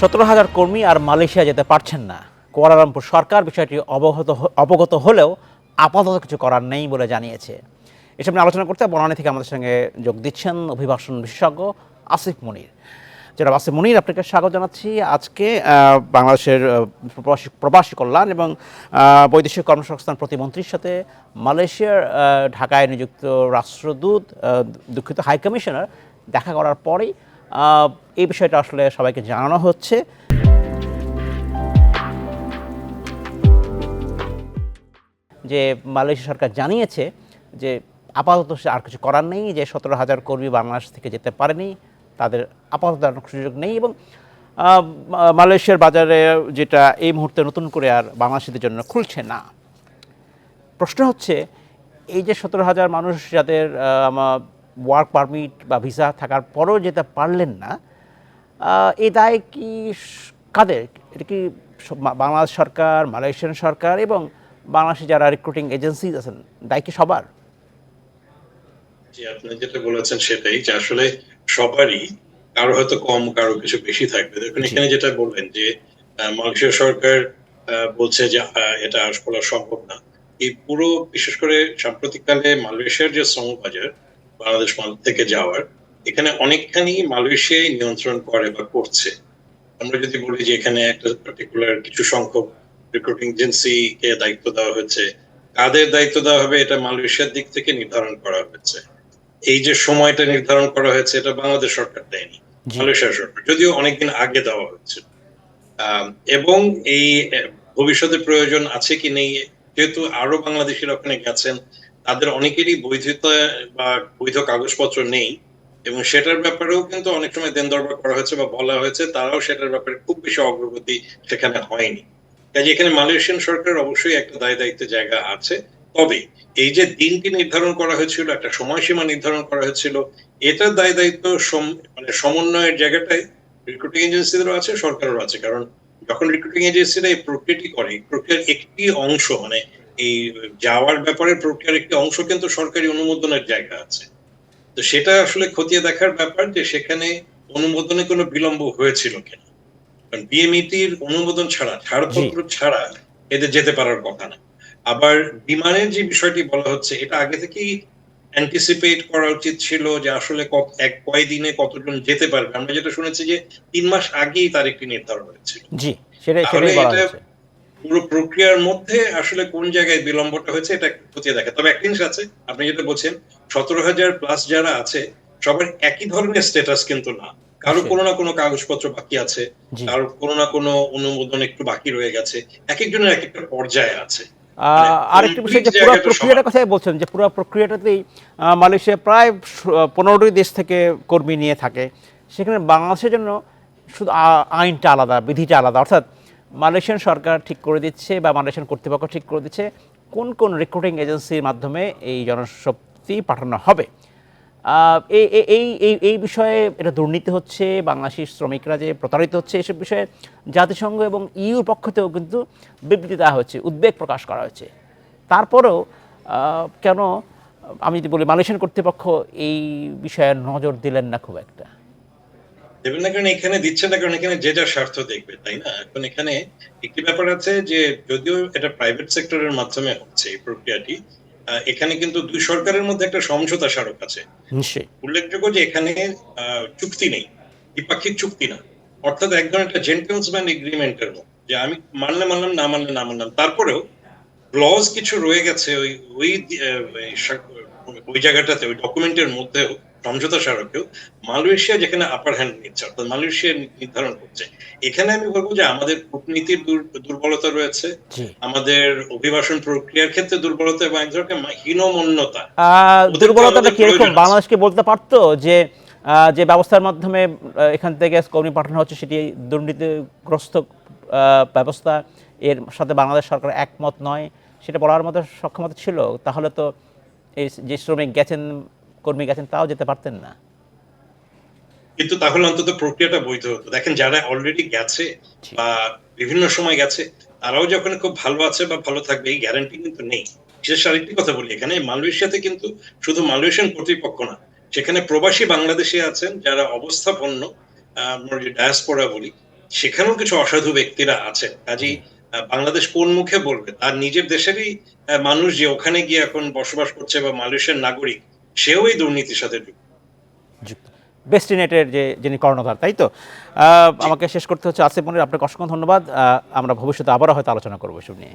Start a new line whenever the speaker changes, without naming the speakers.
সতেরো হাজার কর্মী আর মালয়েশিয়া যেতে পারছেন না। কুয়ালালামপুর সরকার বিষয়টি অবগত অবগত হলেও আপাতত কিছু করার নেই বলে জানিয়েছে। এসব নিয়ে আলোচনা করতে বনানী থেকে আমাদের সঙ্গে যোগ দিচ্ছেন অভিবাসন বিশেষজ্ঞ আসিফ মনির। জনাব আসিফ মনির, আপনাকে স্বাগত জানাচ্ছি। আজকে বাংলাদেশের প্রবাসী প্রবাসী কল্যাণ এবং বৈদেশিক কর্মসংস্থান প্রতিমন্ত্রীর সাথে মালয়েশিয়ার ঢাকায় নিযুক্ত রাষ্ট্রদূত দুঃখিত হাই কমিশনার দেখা করার পরেই এই বিষয়টা আসলে সবাইকে জানানো হচ্ছে। যে মালয়েশিয়া সরকার জানিয়েছে যে আপাতত আর কিছু করার নেই, যে সতেরো হাজার কর্মী বাংলাদেশ থেকে যেতে পারেনি, তাদের আপাতত আর সুযোগ নেই এবং মালয়েশিয়ার বাজারে যেটা এই মুহূর্তে নতুন করে আর বাংলাদেশিদের জন্য খুলছে না। প্রশ্ন হচ্ছে, এই যে সতেরো হাজার মানুষ যাদের ওয়ার্ক পারমিট বা ভিসা থাকার পরও যেতে পারলেন না এই দায় কি কাদের? এটা কি বাংলাদেশ সরকার মালয়েশিয়ান সরকার এবং বাংলাদেশে যারা রিক্রুটিং এজেন্সি আছেন দায় কি সবার?
জি আপনি যেটা বলেছেন সেটাই যে আসলে সবারই কারও হয়তো কম কারও কিছু বেশি থাকবে। দেখুন এখানে যেটা বললেন যে মালয়েশিয়া সরকার বলছে যে এটা আস করা সম্ভব না। এই পুরো বিশেষ করে সাম্প্রতিককালে মালয়েশিয়ার যে শ্রম বাজার বাংলাদেশ থেকে যাওয়ার এখানে অনেকখানি মালয়েশিয়াই নিয়ন্ত্রণ করে বা করছে। আমরা যদি বলি যে এখানে একটা পার্টিকুলার কিছু সংখ্যক রিক্রুটিং এজেন্সিকে দায়িত্ব দেওয়া হয়েছে কাদের দায়িত্ব দেওয়া হবে এটা মালয়েশিয়ার দিক থেকে নির্ধারণ করা হয়েছে। এই যে সময়টা নির্ধারণ করা হয়েছে এটা বাংলাদেশ সরকার দেয়নি। মালয়েশিয়া সরকার যদিও অনেকদিন আগে দেওয়া হচ্ছে আম, এবং এই ভবিষ্যতে প্রয়োজন আছে কি নেই যেহেতু আরও বাংলাদেশিরা ওখানে গেছেন তাদের অনেকেরই বৈধতা বা বৈধ কাগজপত্র নেই, এবং সেটার ব্যাপারেও কিন্তু অনেক সময় দেন দরবার করা হয়েছে বা বলা হয়েছে, তারাও সেটার ব্যাপারে খুব বেশি অগ্রগতি সেখানে হয়নি। কাজে এখানে মালয়েশিয়ান সরকার অবশ্যই একটা দায় দায়িত্বের জায়গা আছে। তবে এই যে দিনটি নির্ধারণ করা হয়েছিল, একটা সময়সীমা নির্ধারণ করা হয়েছিল এটার দায় দায়িত্ব মানে সমন্বয়ের জায়গাটাই রিক্রুটিং এজেন্সিদেরও আছে, সরকারেরও আছে। কারণ যখন রিক্রুটিং এজেন্সিরা এই প্রক্রিয়াটি করে প্রক্রিয়ার একটি অংশ মানে এই যাওয়ার ব্যাপারে প্রক্রিয়ার একটি অংশ কিন্তু সরকারি অনুমোদনের জায়গা আছে। তো সেটা আসলে খতিয়ে দেখার ব্যাপার যে সেখানে অনুমোদনে কোনো বিলম্ব হয়েছিল কিনা। কারণ বিএমইটির অনুমোদন ছাড়া ছাড়পত্র ছাড়া এদের যেতে পারার কথা না। আবার বিমানের যে বিষয়টি বলা হচ্ছে এটা আগে থেকেই অ্যান্টিসিপেট করা উচিত ছিল যে আসলে এক কয়দিনে কতজন যেতে পারবে। আমরা যেটা শুনেছি যে তিন মাস আগেই তার একটি নির্ধারণ হয়েছিল।
জি সেটাই সেটাই বলা
এটা-
হয়েছে
পুরো প্রক্রিয়ার মধ্যে আসলে কোন জায়গায় বিলম্বটা হয়েছে এটা খতিয়ে দেখা। তবে একটা জিনিস আছে আপনি যেটা বলছেন সতেরো হাজার প্লাস যারা আছে সবার একই ধরনের স্ট্যাটাস কিন্তু না।
কারও
কোনো না কোনো কাগজপত্র বাকি আছে কারও কোনো না কোনো অনুমোদন একটু বাকি রয়ে গেছে এক একজনের এক একটা পর্যায়ে আছে। মানে
আরেকটি বিষয় যে পুরো প্রক্রিয়াটার কথাই বলছেন যে পুরো প্রক্রিয়াটাতেই মালয়েশিয়া প্রায় পনেরোটি দেশ থেকে কর্মী নিয়ে থাকে। সেখানে বাংলাদেশের জন্য শুধু আইনটা আলাদা বিধিটা আলাদা। অর্থাৎ মালয়েশিয়ান সরকার ঠিক করে দিচ্ছে বা মালয়েশিয়ান কর্তৃপক্ষ ঠিক করে দিচ্ছে কোন কোন রিক্রুটিং এজেন্সির মাধ্যমে এই জনশক্তি পাঠানো হবে। এই, এই- এই বিষয়ে এটা দুর্নীতি হচ্ছে, বাংলাদেশি শ্রমিকরা যে প্রতারিত হচ্ছে এসব বিষয়ে, জাতিসংঘ এবং ইউর পক্ষ থেকেও কিন্তু বিবৃতি দেওয়া হচ্ছে উদ্বেগ প্রকাশ করা হয়েছে। তারপরেও কেন আমি যদি বলি মালয়েশিয়ান কর্তৃপক্ষ এই বিষয়ে নজর দিলেন না খুব একটা?
দেবেন না কারণ এখানে দিচ্ছে না কারণ এখানে যে যার স্বার্থ দেখবে তাই না? এখন এখানে একটি ব্যাপার আছে যে যদিও এটা প্রাইভেট সেক্টরের মাধ্যমে হচ্ছে এই প্রক্রিয়াটি এখানে কিন্তু দুই সরকারের মধ্যে একটা সমঝোতা স্মারক আছে। উল্লেখযোগ্য যে এখানে চুক্তি নেই দ্বিপাক্ষিক চুক্তি না। অর্থাৎ একদম একটা জেন্টলসম্যান এগ্রিমেন্টের মতো যে আমি মানলে মানলাম না মানলে না মানলাম। তারপরেও ক্লজ কিছু রয়ে গেছে ওই ওই ওই জায়গাটাতে ওই ডকুমেন্টের মধ্যেও সমঝোতা স্মারকেও মালয়েশিয়া যেখানে আপার হ্যান্ড নিচ্ছে অর্থাৎ মালয়েশিয়া নির্ধারণ করছে। এখানে আমি বলব যে আমাদের কূটনীতির দুর্বলতা রয়েছে আমাদের অভিবাসন প্রক্রিয়ার ক্ষেত্রে দুর্বলতা এবং এক ধরনের হীনমন্যতা।
দুর্বলতাটা কীরকম? বাংলাদেশকে বলতে পারতো যে যে ব্যবস্থার মাধ্যমে এখান থেকে কর্মী পাঠানো হচ্ছে সেটি দুর্নীতিগ্রস্ত আহ, ব্যবস্থা। এর সাথে বাংলাদেশ সরকার একমত নয়। সেটা বলার মতো সক্ষমতা ছিল। তাহলে তো এই যে শ্রমিক গেছেন কর্মী গেছেন তাও যেতে পারতেন না।
কিন্তু তাহলে অন্তত প্রক্রিয়াটা বৈধ হতো। দেখেন যারা অলরেডি গেছে বা বিভিন্ন সময় গেছে তারাও যখন খুব ভালো আছে বা ভালো থাকবে এই গ্যারান্টি কিন্তু নেই। বিশেষ আরেকটি কথা বলি এখানে মালয়েশিয়াতে কিন্তু শুধু মালয়েশিয়ান কর্তৃপক্ষ না সেখানে প্রবাসী বাংলাদেশি আছেন যারা অবস্থাপন্ন আমরা যে ডায়াসপোরা বলি সেখানেও কিছু অসাধু ব্যক্তিরা আছেন। কাজেই বাংলাদেশ কোন মুখে বলবে? তার নিজের দেশেরই মানুষ যে ওখানে গিয়ে এখন বসবাস করছে বা মালয়েশিয়ার নাগরিক সেও এই দুর্নীতির সাথে যুক্ত।
বেস্টিনেটের যে যিনি কর্ণধার তাই তো? আমাকে শেষ করতে হচ্ছে আসিফ মনির। আপনাকে অসংখ্য ধন্যবাদ। আমরা ভবিষ্যতে আবারও হয়তো আলোচনা করব এসব নিয়ে।